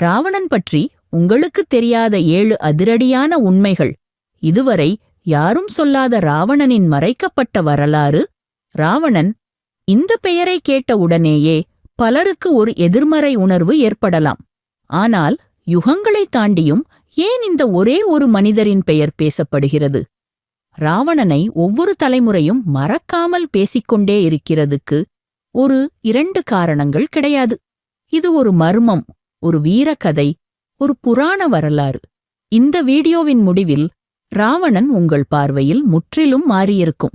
ராவணன் பற்றி உங்களுக்குத் தெரியாத ஏழு அதிரடியான உண்மைகள். இதுவரை யாரும் சொல்லாத ராவணனின் மறைக்கப்பட்ட வரலாறு? ராவணன் இந்த பெயரை கேட்ட உடனேயே பலருக்கு ஒரு எதிர்மறை உணர்வு ஏற்படலாம். ஆனால் யுகங்களைத் தாண்டியும் ஏன் இந்த ஒரே ஒரு மனிதரின் பெயர் பேசப்படுகிறது? ராவணனை ஒவ்வொரு தலைமுறையும் மறக்காமல் பேசிக்கொண்டே இருக்கிறதுக்கு ஒரு இரண்டு காரணங்கள் கிடையாது. இது ஒரு மர்மம் ஒரு வீரக்கதை ஒரு புராண வரலாறு. இந்த வீடியோவின் முடிவில் ராவணன் உங்கள் பார்வையில் முற்றிலும் மாறியிருக்கும்.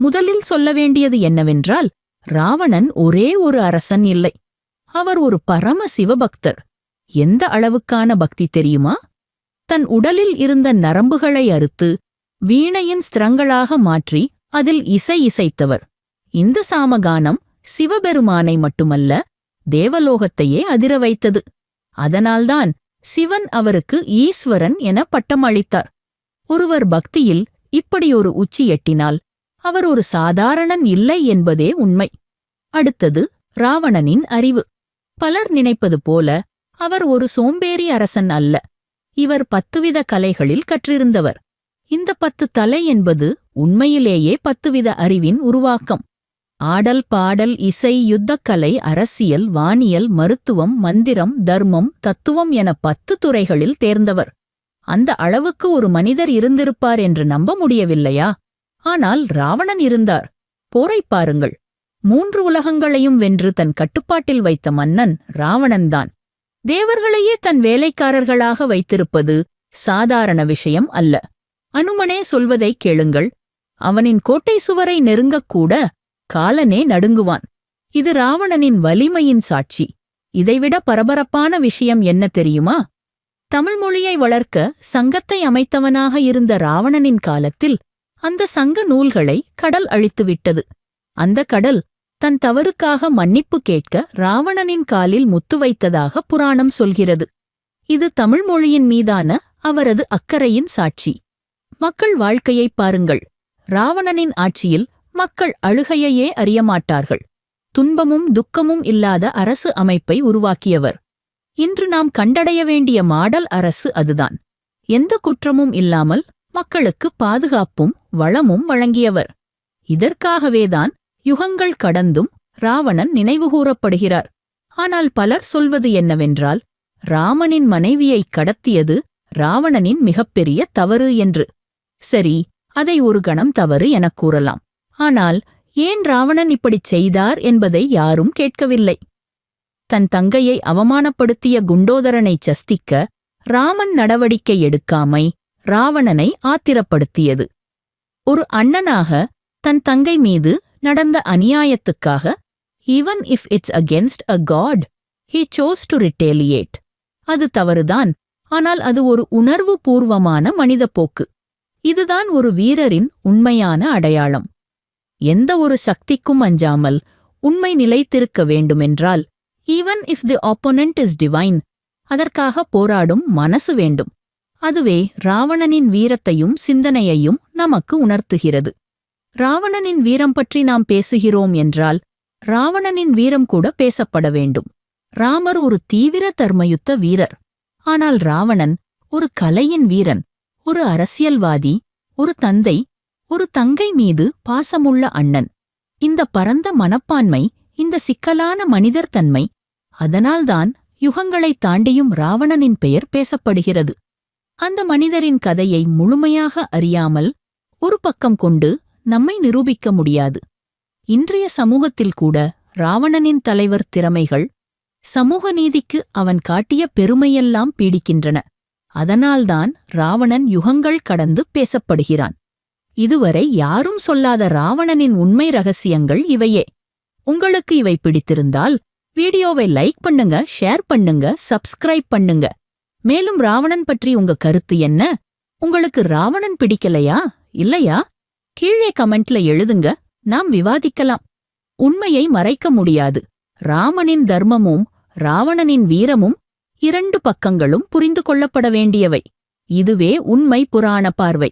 முதலில் சொல்ல வேண்டியது என்னவென்றால் ராவணன் ஒரே ஒரு அரசன் இல்லை. அவர் ஒரு பரம சிவபக்தர். எந்த அளவுக்கான பக்தி தெரியுமா? தன் உடலில் இருந்த நரம்புகளை அறுத்து வீணையின் ஸ்திரங்களாக மாற்றி அதில் இசை இசைத்தவர். இந்த சாமகானம் சிவபெருமானை மட்டுமல்ல தேவலோகத்தையே அதிர வைத்தது. அதனால்தான் சிவன் அவருக்கு ஈஸ்வரன் என பட்டம் அளித்தார் ஒருவர் பக்தியில் இப்படி ஒரு உச்சி எட்டினால் அவர் ஒரு சாதாரணன் இல்லை என்பதே உண்மை. அடுத்தது ராவணனின் அறிவு. பலர் நினைப்பது போல அவர் ஒரு சோம்பேறி அரசன் அல்ல. இவர் பத்துவித கலைகளில் கற்றிருந்தவர். இந்த பத்து தலை என்பது உண்மையிலேயே பத்துவித அறிவின் உருவாக்கம். ஆடல் பாடல் இசை யுத்தக்கலை அரசியல் வானியல் மருத்துவம் மந்திரம் தர்மம் தத்துவம் என பத்து துறைகளில் தேர்ந்தவர். அந்த அளவுக்கு ஒரு மனிதர் இருந்திருப்பார் என்று நம்ப முடியவில்லையா? ஆனால் ராவணன் இருந்தார். போரைப் பாருங்கள். மூன்று உலகங்களையும் வென்று தன் கட்டுப்பாட்டில் வைத்த மன்னன் ராவணன்தான். தேவர்களையே தன் வேலைக்காரர்களாக வைத்திருப்பது சாதாரண விஷயம் அல்ல. அனுமனே சொல்வதை கேளுங்கள். அவனின் கோட்டை சுவரை நெருங்கக்கூட காலனே நடுங்குவான். இது ராவணனின் வலிமையின் சாட்சி. இதைவிட பரபரப்பான விஷயம் என்ன தெரியுமா? தமிழ் மொழியை வளர்க்க சங்கத்தை அமைத்தவனாக இருந்த ராவணனின் காலத்தில் அந்த சங்க நூல்களை கடல் அழித்துவிட்டது அந்த கடல் தன் தவறுக்காக மன்னிப்பு கேட்க ராவணனின் காலில் முத்து வைத்ததாக புராணம் சொல்கிறது. இது தமிழ் மொழியின் மீதான அவரது அக்கறையின் சாட்சி. மக்கள் வாழ்க்கையைப் பாருங்கள். ராவணனின் ஆட்சியில் மக்கள் அழுகையையே அறியமாட்டார்கள். துன்பமும் துக்கமும் இல்லாத அரசு அமைப்பை உருவாக்கியவர். இன்று நாம் கண்டடைய வேண்டிய மாடல் அரசு அதுதான். எந்த குற்றமும் இல்லாமல் மக்களுக்கு பாதுகாப்பும் வளமும் வழங்கியவர். இதற்காகவேதான் யுகங்கள் கடந்தும் ராவணன் நினைவுகூரப்படுகிறார். ஆனால் பலர் சொல்வது என்னவென்றால் ராமனின் மனைவியை கடத்தியது ராவணனின் மிகப்பெரிய தவறு என்று. சரி அதை ஒரு கணம் தவறு எனக் கூறலாம். ஆனால் ஏன் ராவணன் இப்படிச் செய்தார் என்பதை யாரும் கேட்கவில்லை. தன் தங்கையை அவமானப்படுத்திய குண்டோதரனை சஸ்திக்க ராமன் நடவடிக்கை எடுக்காமை ராவணனை ஆத்திரப்படுத்தியது. ஒரு அண்ணனாக தன் தங்கை மீது நடந்த அநியாயத்துக்காக even if it's against a god he chooses to retaliate அது தவறுதான் ஆனால் அது ஒரு உணர்வு பூர்வமான மனித போக்கு. இதுதான் ஒரு வீரரின் உண்மையான அடையாளம். எந்த ஒரு சக்திக்கும் அஞ்சாமல் உண்மை நிலைத்திருக்க வேண்டுமென்றால் even if the opponent is divine அதற்காக போராடும் மனசு வேண்டும். அதுவே ராவணனின் வீரத்தையும் சிந்தனையையும் நமக்கு உணர்த்துகிறது. ராவணனின் வீரம் பற்றி நாம் பேசுகிறோம் என்றால் ராவணனின் வீரம் கூட பேசப்பட வேண்டும். ராமர் ஒரு தீவிர தர்மயுத்த வீரர். ஆனால் ராவணன் ஒரு கலையின் வீரன் ஒரு அரசியல்வாதி ஒரு தந்தை ஒரு தங்கை மீது பாசமுள்ள அண்ணன். இந்த பரந்த மனப்பான்மை இந்த சிக்கலான மனிதர் தன்மை அதனால்தான் யுகங்களைத் தாண்டியும் ராவணனின் பெயர் பேசப்படுகிறது. அந்த மனிதரின் கதையை முழுமையாக அறியாமல் ஒரு பக்கம் கொண்டு நம்மை நிரூபிக்க முடியாது. இன்றைய சமூகத்தில் கூட ராவணனின் தலைவர் திறமைகள் சமூக நீதிக்கு அவன் காட்டிய பெருமையெல்லாம் பீடிக்கின்றன. அதனால்தான் ராவணன் யுகங்கள் கடந்து பேசப்படுகிறான். இதுவரை யாரும் சொல்லாத ராவணனின் உண்மை ரகசியங்கள் இவையே. உங்களுக்கு இவை பிடித்திருந்தால் வீடியோவை லைக் பண்ணுங்க ஷேர் பண்ணுங்க சப்ஸ்கிரைப் பண்ணுங்க. மேலும் ராவணன் பற்றி உங்க கருத்து என்ன? உங்களுக்கு ராவணன் பிடிக்கலையா? இல்லையா? கீழே கமெண்ட்ல எழுதுங்க நாம் விவாதிக்கலாம். உண்மையை மறைக்க முடியாது. ராமனின் தர்மமும் ராவணனின் வீரமும் இரண்டு பக்கங்களும் புரிந்து கொள்ளப்பட வேண்டியவை. இதுவே உண்மை புராண பார்வை.